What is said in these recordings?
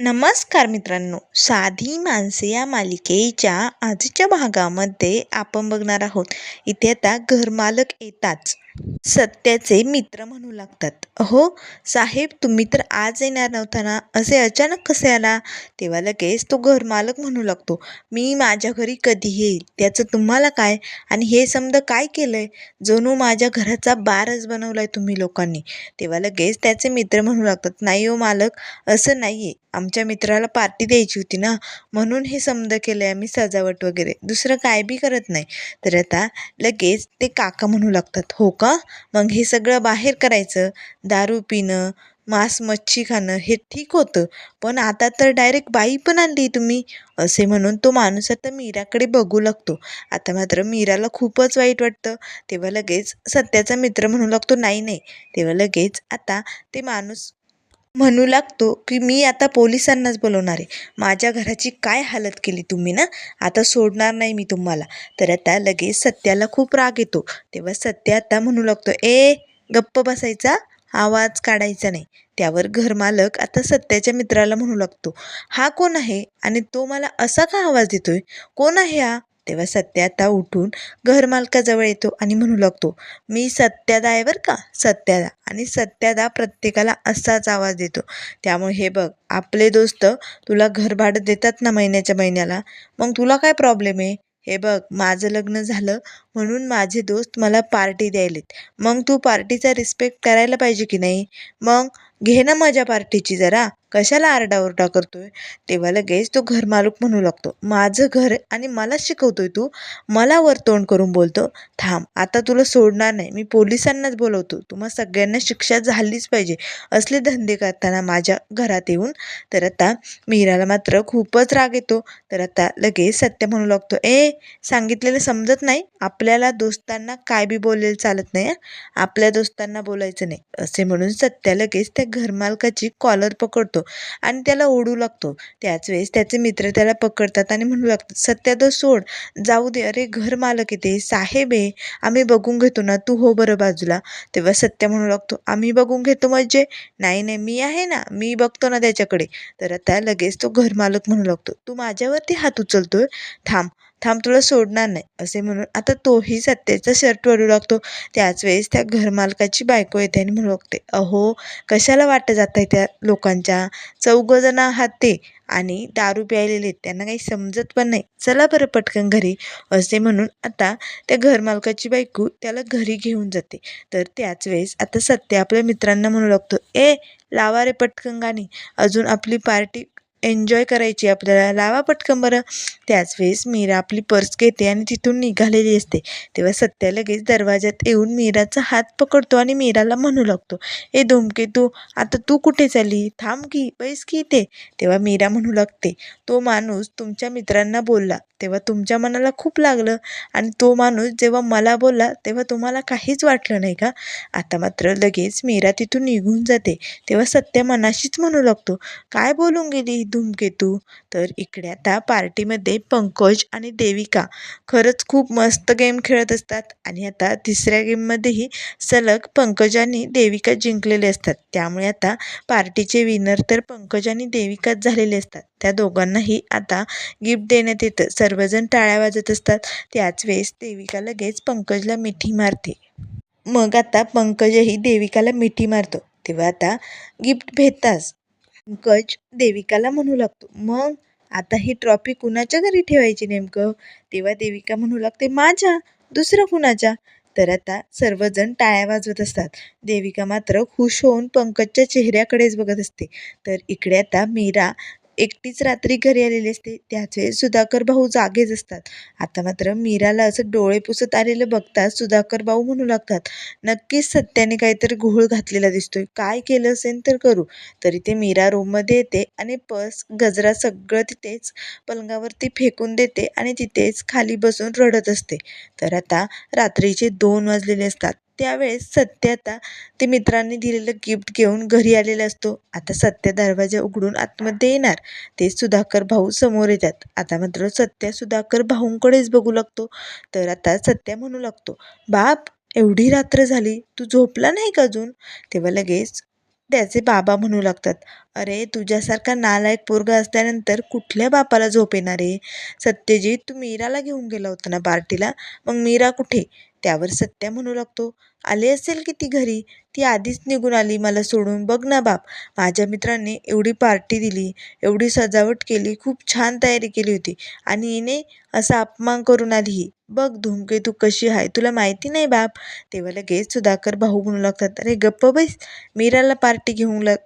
नमस्कार मित्रांनो साधी माणसे या मालिकेच्या आजच्या भागामध्ये आपण बघणार आहोत. इथे आता घरमालक येताच. सत्याचे मित्र म्हणू लागतात. हो साहेब तुम्ही तर आज येणार नव्हता ना? असे अचानक कसे आला? तेव्हा लगेच तो घरमालक म्हणू लागतो मी माझ्या घरी कधी येईल? त्याचं तुम्हाला काय? आणि हे समजा काय केलं आहे जणू माझ्या घराचा बारच बनवला आहे तुम्ही लोकांनी. तेव्हा लगेच त्याचे मित्र म्हणू लागतात नाही हो मालक असं नाही आहे आमच्या मित्राला पार्टी द्यायची होती ना? म्हणून हे समद केलं आहे आम्ही सजावट वगैरे. दुसरं काय बी करत नाही. तर आता लगेच ते काका म्हणू लागतात हो का? मग हे सगळं बाहेर करायचं. दारू पिणं मांस मच्छी खाणं हे ठीक होतं. पण आता तर डायरेक्ट बाई पण आणली तुम्ही असे म्हणून तो माणूस आता मीराकडे बघू लागतो. आता मात्र मीराला खूपच वाईट वाटतं. तेव्हा लगेच सत्याचा मित्र म्हणू लागतो नाही नाही. तेव्हा लगेच आता ते माणूस म्हणू लागतो की मी आता पोलिसांनाच बोलवणार आहे. माझ्या घराची काय हालत केली तुम्ही ना? आता सोडणार नाही मी तुम्हाला. तर आता लगेच सत्याला खूप राग येतो. तेव्हा सत्य आता म्हणू लागतो ए गप्प बसायचा? आवाज काढायचा नाही. त्यावर घरमालक आता सत्याच्या मित्राला म्हणू लागतो हा कोण आहे? आणि तो मला असा का आवाज देतोय? कोण आहे हा? तेव्हा सत्या आता उठून घरमालकाजवळ येतो आणि म्हणू लागतो मी सत्यादा आहे बरं का? सत्यादा. आणि सत्यादा प्रत्येकाला असाच आवाज देतो. त्यामुळे हे बघ आपले दोस्त तुला घर भाडं देतात ना महिन्याच्या महिन्याला? मग तुला काय प्रॉब्लेम आहे? हे बघ माझं लग्न झालं म्हणून माझे दोस्त मला पार्टी द्यायलेत. मग तू पार्टीचा रिस्पेक्ट करायला पाहिजे की नाही? मग घे ना माझ्या पार्टीची जरा. कशाला आरडाओरडा करतोय? तेव्हा लगेच तो घरमालक म्हणू लागतो माझं घर आणि मला शिकवतोय तू? मला वर तोंड करून बोलतो? थांब आता तुला सोडणार नाही मी पोलिसांनाच बोलवतो. तुम्हा सगळ्यांना शिक्षा झालीच पाहिजे. असले धंदे करताना माझ्या घरात येऊन. तर आता मीराला मात्र खूपच राग येतो. तर आता लगेच सत्य म्हणू लागतो ए सांगितलेलं समजत नाही? आपल्याला दोस्तांना काय बी बोललेलं चालत नाही आपल्या दोस्तांना बोलायचं नाही. असे म्हणून सत्या लगेच त्या घरमालकाची कॉलर पकडतो. आणि त्याला ओढू लागतो. त्याच वेळेस त्याचे मित्र त्याला पकडतात आणि म्हणू लागतात सत्या तो सोड. जाऊ दे. अरे घर मालक येते साहेब आहे. आम्ही बघून घेतो ना. तू हो बरं बाजूला. तेव्हा सत्य म्हणू लागतो आम्ही बघून घेतो म्हणजे? नाही नाही. मी आहे ना. मी बघतो ना त्याच्याकडे. तर आता लगेच तो घरमालक म्हणू लागतो तू माझ्यावरती हात उचलतोय? थांब. थांब तुला सोडणार नाही असे म्हणून. आता तोही सत्याचा शर्ट ओढू लागतो. त्याच वेळेस त्या घरमालकाची बायको येते आणि म्हणू लागते अहो कशाला वाटत जात आहे त्या लोकांच्या? चौघजणं आहात ते आणि दारू प्यायलेले आहेत त्यांना काही समजत पण नाही. चला बरं पटकन घरी असे म्हणून आता त्या घरमालकाची बायको त्याला घरी घेऊन जाते. तर त्याच वेळेस आता सत्य आपल्या मित्रांना म्हणू लागतो ए लावा रे पटकन गाणी. अजून आपली पार्टी एन्जॉय करायची आपल्याला. लावा पटकन बरं. त्याच वेळेस मीरा आपली पर्स घेते आणि तिथून निघालेली असते. तेव्हा सत्या लगेच दरवाजात येऊन मीराचा हात पकडतो आणि मीराला म्हणू लागतो ए धूमकेतू आता तू कुठे चालली? थांब की बैस की इथे. तेव्हा मीरा म्हणू लागते तो माणूस तुमच्या मित्रांना बोलला तेव्हा तुमच्या मनाला खूप लागलं आणि तो माणूस जेव्हा मला बोलला तेव्हा तुम्हाला काहीच वाटलं नाही का? आता मात्र लगेच मीरा तिथून निघून जाते. तेव्हा सत्य मनाशीच म्हणू लागतो काय बोलून गेली? धूमकेतू तर इकडे आता पार्टीमध्ये पंकज आणि देविका. खरंच खूप मस्त गेम खेळत असतात. आणि आता तिसऱ्या गेममध्येही सलग पंकज आणि देविका जिंकलेले असतात. त्यामुळे आता पार्टीचे विनर तर पंकज आणि देविकाच झालेले असतात. त्या दोघांनाही आता गिफ्ट देण्यात येतं. सर्वजण टाळ्या वाजत असतात. त्याच वेळेस देविका लगेच पंकजला मिठी मारते. मग आता पंकजही देविकाला मिठी मारतो. तेव्हा आता गिफ्ट भेटताच पंकज देविकाला म्हणू लागतो. मग आता ही ट्रॉफी कुणाच्या घरी ठेवायची नेमकं? तेव्हा देविका म्हणू लागते माझ्या दुसरं कुणाच्या? तर आता सर्वजण टाळ्या वाजवत असतात. देविका मात्र खुश होऊन पंकजच्या चेहऱ्याकडेच बघत असते. तर इकडे आता मीरा एकटीच रात्री घरी आलेली असते त्याच वेळेस सुधाकर भाऊ जागेच असतात. आता मात्र मीराला असं डोळे पुसत आलेलं बघताच सुधाकर भाऊ म्हणू लागतात नक्कीच सत्याने काहीतरी घोळ घातलेला दिसतोय. काय केलं असेल तर करू. तरी ते मीरा रूममध्ये येते आणि पर्स गजरा सगळं तिथेच पलंगावरती फेकून देते आणि तिथेच खाली बसून रडत असते. तर आता रात्रीचे दोन वाजलेले असतात. त्यावेळेस सत्य आता ते मित्रांनी दिलेलं गिफ्ट घेऊन घरी आलेला असतो. आता सत्य दरवाजा उघडून आतमध्ये येणार. ते सुधाकर भाऊ समोर येतात. आता मात्र सत्य सुधाकर भाऊंकडेच बघू लागतो. तर आता सत्य म्हणू लागतो बाप एवढी रात्र झाली. तू झोपला नाही का अजून? तेव्हा लगेच त्याचे बाबा म्हणू लागतात अरे तुझ्यासारखा नालायक पोरगा असल्यानंतर कुठल्या बापाला झोप येणार आहे? सत्यजित तू मीराला घेऊन गेला होता ना पार्टीला? मग मीरा कुठे? त्यावर सत्या म्हणू लागतो. आली असेल की ती घरी ती आधीच निघून आली मला सोडून बघ ना बाप. माझ्या मित्रांनी एवढी पार्टी दिली एवढी सजावट केली खूप छान तयारी केली होती. आणि हिने असा अपमान करून आली ही. बघ धूमकेतू कशी आहे? तुला माहिती नाही बाप. तेव्हा लगेच सुधाकर भाऊ म्हणू लागतात. अरे गप्प बैस. मीराला पार्टी घेऊन लाग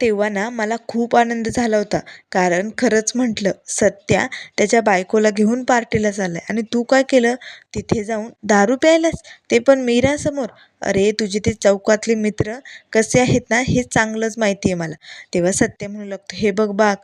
तेव्हा ना मला खूप आनंद झाला होता. कारण खरंच म्हटलं सत्या त्याच्या बायकोला घेऊन पार्टीला चाललाय. आणि तू काय केलं? तिथे जाऊन दारू प्यायलास? ते पण मीरासमोर. अरे तुझे ते चौकातले मित्र कसे आहेत ना हे चांगलंच माहिती आहे मला. तेव्हा सत्य म्हणू लागतो हे बघ बाग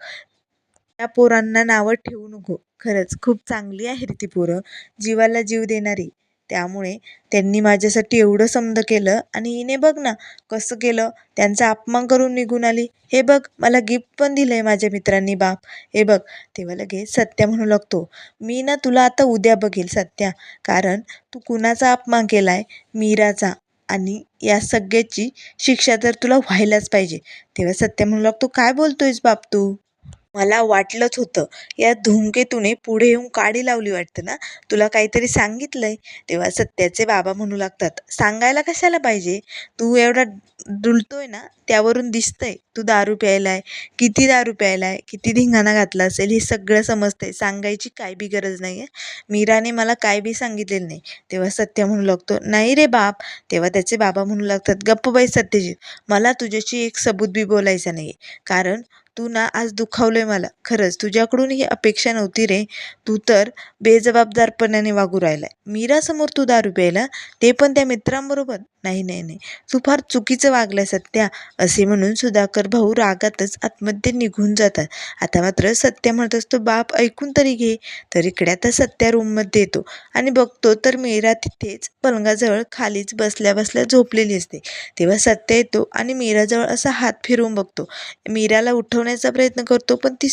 त्या पोरांना नावं ठेवू नको. खरंच खूप चांगली आहे रे ती पोरं. जीवाला जीव देणारी. त्यामुळे त्यांनी माझ्यासाठी एवढं समज केलं आणि हिने बघ ना कसं केलं त्यांचा अपमान करून निघून आली. हे बघ मला गिफ्ट पण दिलं आहे माझ्या मित्रांनी बाप. हे बघ तेव्हा लगेच सत्या म्हणू लागतो मी ना तुला आता उद्या बघेल सत्या कारण तू कुणाचा अपमान केला आहे मीराचा. आणि या सगळ्याची शिक्षा तर तुला व्हायलाच पाहिजे. तेव्हा सत्या म्हणू लागतो काय बोलतोयस बाप तू? मला वाटलंच होतं. या धूमकेतूने पुढे येऊन काडी लावली वाटतं ना? तुला काहीतरी सांगितलंय? तेव्हा सत्याचे बाबा म्हणू लागतात सांगायला कशाला पाहिजे? तू एवढा डुलतोय ना त्यावरून दिसतंय. तू दारू प्यायलाय. किती दारू प्यायलाय? किती धिंगाणा घातला असेल? हे सगळं समजतंय. सांगायची काय बी गरज नाही आहे मीराने मला काय बी सांगितलेलं नाही. तेव्हा सत्य म्हणू लागतो नाही रे बाप. तेव्हा त्याचे बाबा म्हणू लागतात गप्प बाई सत्यजित. मला तुझ्याशी एक सबूत बी बोलायचा नाही कारण तू ना आज दुखावलंय मला. खरंच तुझ्याकडून ही अपेक्षा नव्हती रे. तू तर बेजबाबदारपणाने वागू राहिलाय. मीरासमोर तू दारू प्यायला? ते पण त्या मित्रांबरोबर? नाही नाही नाही. तू फार चुकीचं वागलाय सत्या असे म्हणून सुधाकर भाऊ रागातच आतमध्ये निघून जातात. आता मात्र सत्या म्हणत असतो बाप ऐकून तरी घे. तर इकडे आता सत्या रूममध्ये येतो आणि बघतो तर मीरा तिथेच पलंगाजवळ खालीच बसल्या बसल्या झोपलेली असते. तेव्हा सत्य येतो आणि मीराजवळ असा हात फिरवून बघतो. मीराला उठवण्याचा प्रयत्न करतो पण ती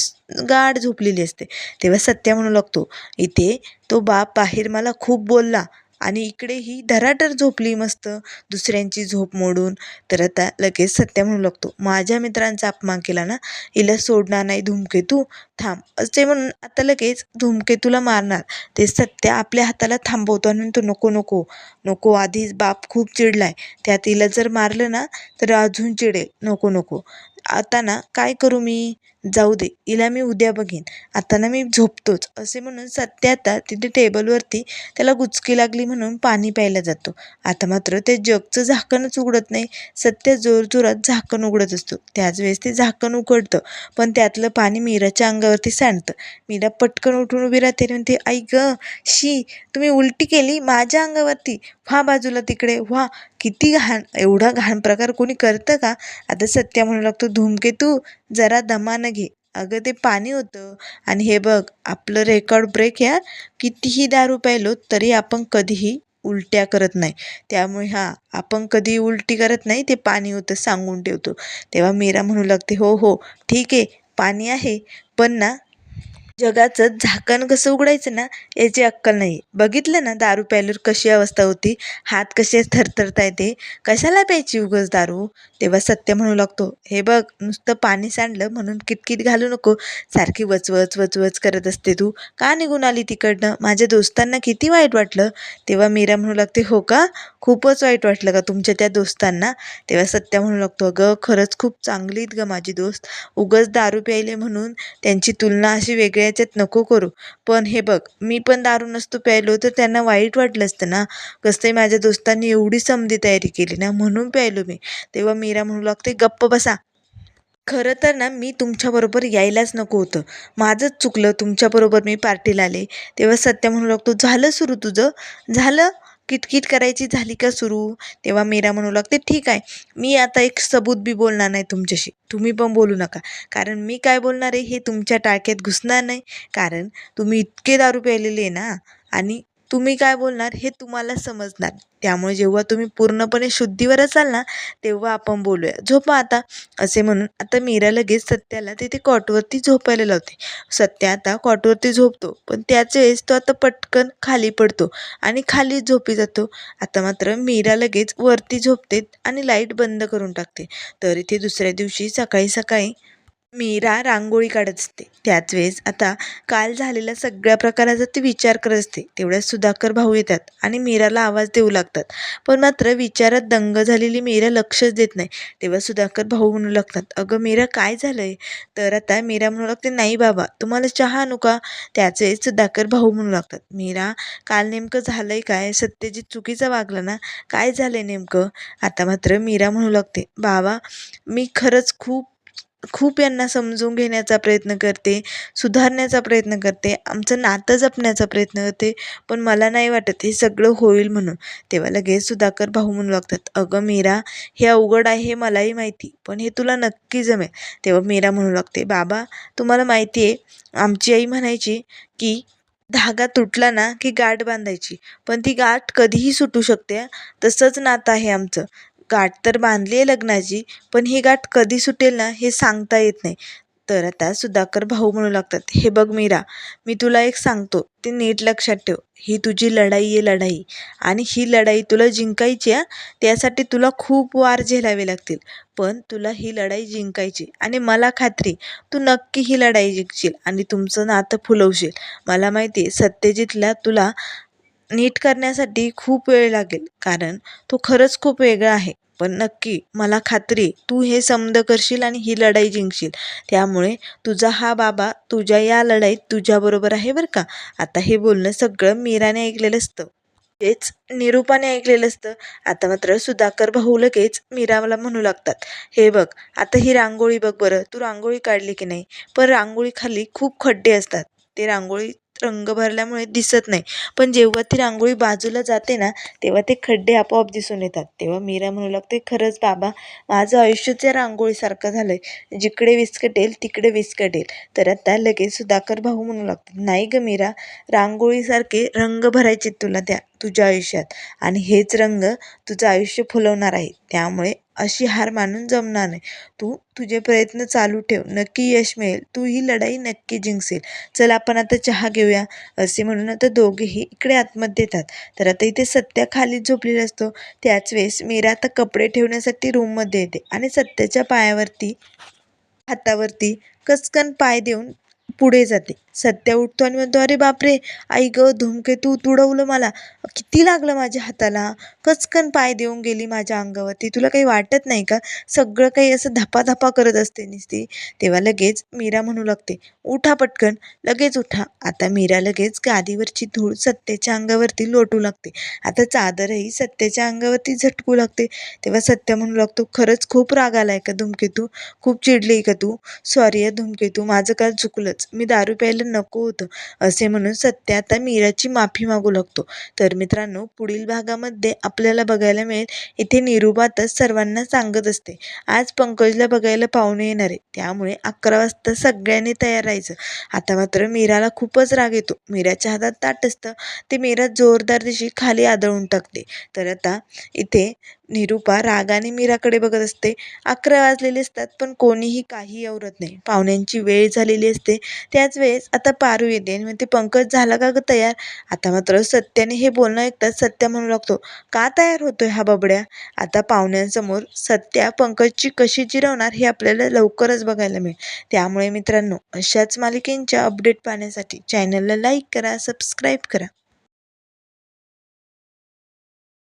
गाढ झोपलेली असते. तेव्हा सत्या म्हणू लागतो इथे तो बाप बाहेर मला खूप बोलला आणि इकडे ही धराटर झोपली मस्त दुसऱ्यांची झोप मोडून. तर आता लगेच सत्या म्हणू लागतो माझ्या मित्रांचा अपमान केला ना हिला सोडणार नाही धुमकेतू थांब. असे म्हणून आता लगेच धूमकेतूला मारणार. ते सत्य आपल्या हाताला थांबवतो आणि तो नको नको नको आधीच बाप खूप चिडलाय. त्यात हिला जर मारलं ना तर अजून चिडेल. नको नको. आता ना काय करू मी? जाऊ दे हिला मी उद्या बघेन. आता ना मी झोपतोच. असे म्हणून सत्य आता तिथे टेबलवरती त्याला गुचकी लागली म्हणून पाणी प्यायला जातो. आता मात्र ते जगचं झाकणच उघडत नाही. सत्य जोरजोरात झाकण उघडत असतो. त्याच वेळेस ते झाकण उघडतं. पण त्यातलं पाणी मीराच्या अंगावरती सांडतं. मीरा पटकन उठून उभी राहते आणि म्हणते आई ग शी तुम्ही उलटी केली माझ्या अंगावरती. व्हा बाजूला तिकडे व्हा. किती घाण एवढा घाण प्रकार कोणी करतं का? आता सत्या म्हणू लागतो धूमकेतू जरा दमानं घे. अगं ते पाणी होतं. आणि हे बघ आपलं रेकॉर्ड ब्रेक या कितीही दारू प्यायलो तरी आपण कधीही उलट्या करत नाही. त्यामुळे हां आपण कधी उलटी करत नाही ते पाणी होतं सांगून ठेवतो. तेव्हा मीरा म्हणू लागते हो हो ठीक आहे पाणी आहे. पण ना जगाचं झाकण कसं उघडायचं ना याची अक्कल नाही. बघितलं ना दारू प्यायल्यावर कशी अवस्था होती? हात कसे थरथरता येते? कशाला प्यायची उगस दारू? तेव्हा सत्य म्हणू लागतो. हे बघ नुसतं पाणी सांडलं म्हणून किटकिट घालू नको. सारखी वचवच वचवच करत असते तू. का निघून आली तिकडनं? माझ्या दोस्तांना किती वाईट वाटलं. तेव्हा मीरा म्हणू लागते हो का? खूपच वाईट वाटलं का तुमच्या त्या दोस्तांना? तेव्हा सत्य म्हणू लागतो अगं खरंच खूप चांगली आहेत गं माझी दोस्त. उगस दारू प्यायले म्हणून त्यांची तुलना अशी वेगळ्या याच्यात नको करू. पण हे बघ मी पण दारू नसतो प्यायलो तर त्यांना वाईट वाटलं असतं ना. कसंही माझ्या दोस्तांनी एवढी समधी तयारी केली ना म्हणून प्यायलो मी. तेव्हा मीरा म्हणू लागते गप्प बसा. खरं तर ना मी तुमच्याबरोबर यायलाच नको होतं. माझंच चुकलं तुमच्याबरोबर मी पार्टीला आले. तेव्हा सत्य म्हणू लागतो झालं सुरू तुझं? झालं? किटकिट करायची झाली का सुरू? तेव्हा मीरा म्हणू लागते ठीक आहे मी आता एक सबूत बी बोलणार नाही तुमच्याशी. तुम्ही पण बोलू नका. कारण मी काय बोलणार आहे हे तुमच्या टाळक्यात घुसणार नाही. कारण तुम्ही इतके दारू प्यायलेले आहे ना? आणि तुम्ही काय बोलणार हे तुम्हाला समजणार. त्यामुळे जेव्हा तुम्ही पूर्णपणे शुद्धीवर असाल ना तेव्हा आपण बोलूया. झोपा आता. असे म्हणून आता मीरा लगेच सत्याला तिथे कॉटवरती झोपायला लावते. सत्य आता कॉटवरती झोपतो. पण त्याच वेळेस तो आता पटकन खाली पडतो आणि खाली झोपी जातो. आता मात्र मीरा लगेच वरती झोपते आणि लाइट बंद करून टाकते. तर इथे दुसऱ्या दिवशी सकाळी सकाळी मीरा रांगोळी काढत असते. त्याच वेळेस आता काल झालेल्या सगळ्या प्रकाराचा ती विचार करत असते. तेवढ्यात सुधाकर भाऊ येतात आणि मीराला आवाज देऊ लागतात. पण मात्र विचारात दंग झालेली मीरा लक्षच देत नाही. तेव्हा सुधाकर भाऊ म्हणू लागतात अगं मीरा काय झालंय? तर आता मीरा म्हणू लागते नाही बाबा तुम्हाला चहा आणू का? त्याच वेळेस सुधाकर भाऊ म्हणू लागतात मीरा काल नेमकं झालंय काय? सत्यजित चुकीचं वागलं ना? काय झालंय नेमकं? आता मात्र मीरा म्हणू लागते बाबा मी खरंच खूप खूप यांना समजून घेण्याचा प्रयत्न करते सुधारण्याचा प्रयत्न करते आमचं नातं जपण्याचा प्रयत्न करते पण मला नाही वाटत हे सगळं होईल म्हणून. तेव्हा लगेच सुधाकर भाऊ म्हणू लागतात अगं मीरा हे अवघड आहे हे मलाही माहिती पण हे तुला नक्की जमेल. तेव्हा मीरा म्हणू लागते बाबा तुम्हाला माहिती आहे आमची आई म्हणायची की धागा तुटला ना की गाठ बांधायची पण ती गाठ कधीही सुटू शकते तसंच नातं आहे आमचं. गाठ तर बांधली आहे लग्नाची पण ही गाठ कधी सुटेल ना हे सांगता येत नाही. तर आता सुधाकर भाऊ म्हणू लागतात हे बघ मीरा मी तुला एक सांगतो ते नीट लक्षात ठेव ही तुझी लढाई आहे लढाई आणि ही लढाई तुला जिंकायची आहे त्यासाठी तुला खूप वार झेलावे लागतील पण तुला ही लढाई जिंकायची आणि मला खात्री तू नक्की ही लढाई जिंकशील आणि तुमचं नातं फुलवशील. मला माहिती आहे सत्यजितला तुला नीट करण्यासाठी खूप वेळ लागेल कारण तो खरंच खूप वेगळा आहे. पण नक्की मला खात्री तू हे समद करशील आणि ही लढाई जिंकशील. त्यामुळे तुझा हा बाबा तुझ्या या लढाईत तुझ्याबरोबर आहे बरं का? आता हे बोलणं सगळं मीराने ऐकलेलं असतं. तेच निरूपाने ऐकलेलं असतं. आता मात्र सुधाकर भाऊ लगेच मीराला म्हणू लागतात. हे बघ आता ही रांगोळी बघ बरं. तू रांगोळी काढली की नाही? पण रांगोळीखाली खूप खड्डे असतात. ते रांगोळी रंग भरल्यामुळे दिसत नाही. पण जेव्हा ती रांगोळी बाजूला जाते ना तेव्हा ते खड्डे आपोआप दिसून येतात. तेव्हा मीरा म्हणू लागते खरंच बाबा माझं आयुष्य त्या रांगोळीसारखं झालं आहे जिकडे विस्कटेल तिकडे विस्कटेल. तर आता लगेच सुधाकर भाऊ म्हणू लागतात नाही ग मीरा रांगोळीसारखे रंग भरायचे तुला त्या. तुझ्या आयुष्यात. आणि हेच रंग तुझं आयुष्य फुलवणार आहे. त्यामुळे अशी हार मानून जमणार नाही. तू तुझे प्रयत्न चालू ठेव. नक्की यश मिळेल. तू ही लढाई नक्की जिंकशील. चल आपण आता चहा घेऊया. असे म्हणून आता दोघेही इकडे आतमध्ये येतात. तर आता इथे सत्या खाली झोपलेला असतो. त्याच वेळेस मीरा आता कपडे ठेवण्यासाठी रूममध्ये येते. आणि सत्याच्या पायावरती हातावरती कचकन पाय देऊन पुढे जाते. सत्या उठतो आणि म्हणतो अरे बापरे आई ग धूमकेतू तुडवलं मला. किती लागलं माझ्या हाताला? कचकन पाय देऊन गेली माझ्या अंगावरती. तुला काही वाटत नाही का? सगळं काही असं धपाधपा करत असते नुसती. तेव्हा लगेच मीरा म्हणू लागते उठा पटकन. लगेच उठा. आता मीरा लगेच गादीवरची धूळ सत्याच्या अंगावरती लोटू लागते. आता चादरही सत्याच्या अंगावरती झटकू लागते. तेव्हा सत्य म्हणू लागतो खरंच खूप राग आलाय का धूमकेतू? खूप चिडली का तू? सॉरी आहे धूमकेतू माझं काल चुकलंच. मी दारू प्यायला नको होतं. असे म्हणून सत्य आता मीराची माफी मागू लागतो. तर मित्रांनो पुढील भागामध्ये आपल्याला बघायला मिळेल. इथे निरूपातच सर्वांना सांगत असते. आज पंकजला बघायला पाहुणे येणार आहे त्यामुळे अकरा वाजता सगळ्यांनी तयार राहायचं. आता मात्र मीराला खूपच राग येतो. मीराच्या हातात ताट असतं. ते मीरा जोरदार दिशी खाली आदळून टाकते. तर आता इथे निरूपा रागाने मीराकडे बघत असते. अकरा वाजलेले असतात पण कोणीही काही आवरत नाही. पाहुण्यांची वेळ झालेली असते. त्याच वेळेस आता पारू येते आणि म्हणते पंकज झाला का ग तयार? आता मात्र सत्याने हे बोलणं ऐकताच सत्या म्हणू लागतो का तयार होतोय हा बबड्या? आता पाहुण्यांसमोर सत्या पंकजची कशी जिरवणार हे आपल्याला लवकरच बघायला मिळेल. त्यामुळे मित्रांनो अशाच मालिकेंच्या अपडेट पाहण्यासाठी चॅनलला लाईक करा सबस्क्राईब करा.